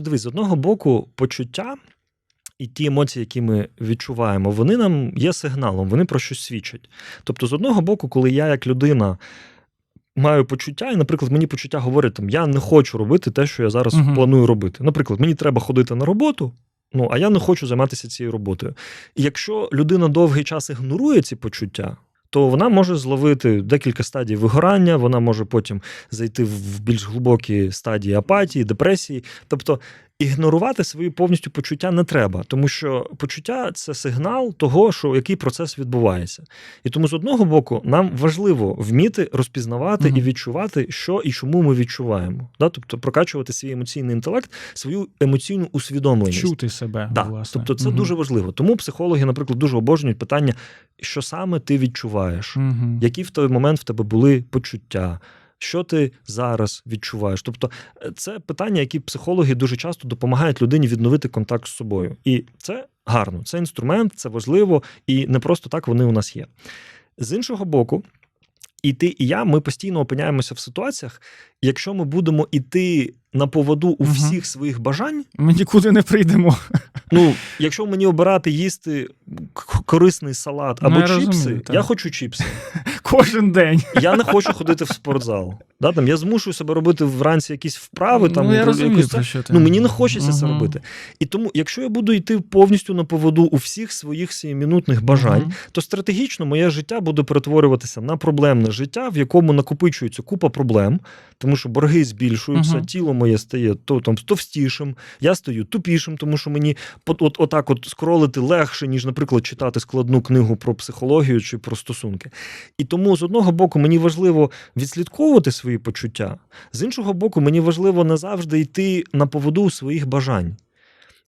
Дивись, з одного боку, почуття і ті емоції, які ми відчуваємо, вони нам є сигналом, вони про щось свідчать. Тобто, з одного боку, коли я як людина. Маю почуття, і, наприклад, мені почуття говорить, там, я не хочу робити те, що я зараз Мгм. планую робити. Наприклад, мені треба ходити на роботу, ну, а я не хочу займатися цією роботою. І якщо людина довгий час ігнорує ці почуття, то вона може зловити декілька стадій вигорання, вона може потім зайти в більш глибокі стадії апатії, депресії. Тобто ігнорувати свої повністю почуття не треба, тому що почуття це сигнал того, що який процес відбувається. І тому з одного боку нам важливо вміти розпізнавати Мгм. і відчувати, що і чому ми відчуваємо. Да? Тобто прокачувати свій емоційний інтелект, свою емоційну усвідомленість. Чути себе, Да. власне. Тобто це Мгм. дуже важливо. Тому психологи, наприклад, дуже обожнюють питання, що саме ти відчуваєш, Мгм. які в той момент в тебе були почуття. Що ти зараз відчуваєш? Тобто, е, це питання, які психологи дуже часто допомагають людині відновити контакт з собою. І це гарно, це інструмент, це важливо, і не просто так вони у нас є. З іншого боку, і ти, і я, ми постійно опиняємося в ситуаціях, якщо ми будемо іти на поводу у Мгм. всіх своїх бажань, Ми нікуди не прийдемо. Ну, якщо мені обирати їсти корисний салат Ну, або я чіпси, розумію, я хочу чіпси. Кожен день. Я не хочу ходити в спортзал. Да, там, я змушую себе робити вранці якісь вправи. Там, ну, я розумію, якусь про що ти. Ну, мені не хочеться це робити. І тому, якщо я буду йти повністю на поводу у всіх своїх сіємінутних бажань, Мгм. то стратегічно моє життя буде перетворюватися на проблемне життя, в якому накопичується купа проблем, тому що борги збільшуються, Мгм. тіло моє стає то там товстішим, я стаю тупішим, тому що мені от, от, отак от скролити легше, ніж, наприклад, читати складну книгу про психологію чи про стосунки. І тому з одного боку мені важливо відслідковувати свої почуття, з іншого боку, мені важливо назавжди йти на поводу своїх бажань.